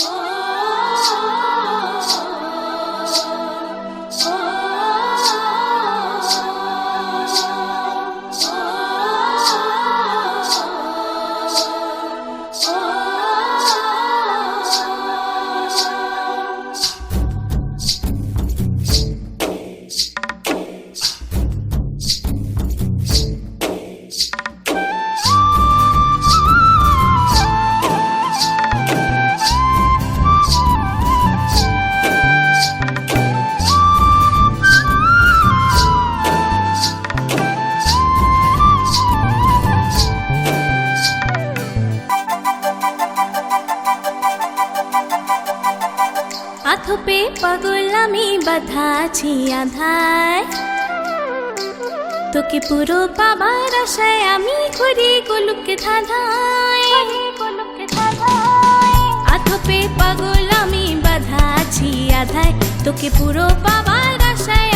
Oh. Pay পাগল আমি বাধা আছি আধায়। তোকে পুরো পাবার আশায় আমি ঘুরি গোলুকে ধাঁধায়। আথপে পাগল আমি বাধা আছি আধায়। তোকে পুরো পাবার আশায়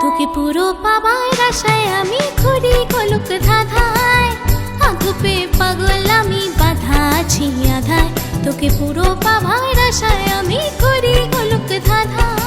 তোকে পুরো পাবার আশায় আমি ঘুরি কলুক ধাঁধায়। আধুপে পাগল আমি, বাধা আছি আধায়। তোকে পুরো পাবার আশায় আমি ঘুরি কলুক ধাঁধায়।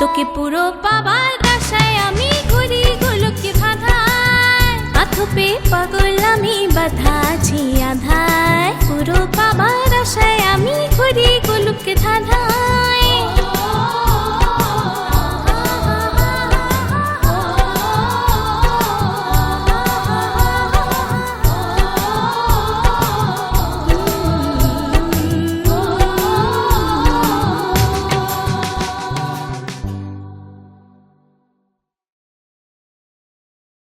তোকে পুরো পাবার আশায় আমি ঘুরি গোলকে বাধায় হাত পে পাগল আমি বাধা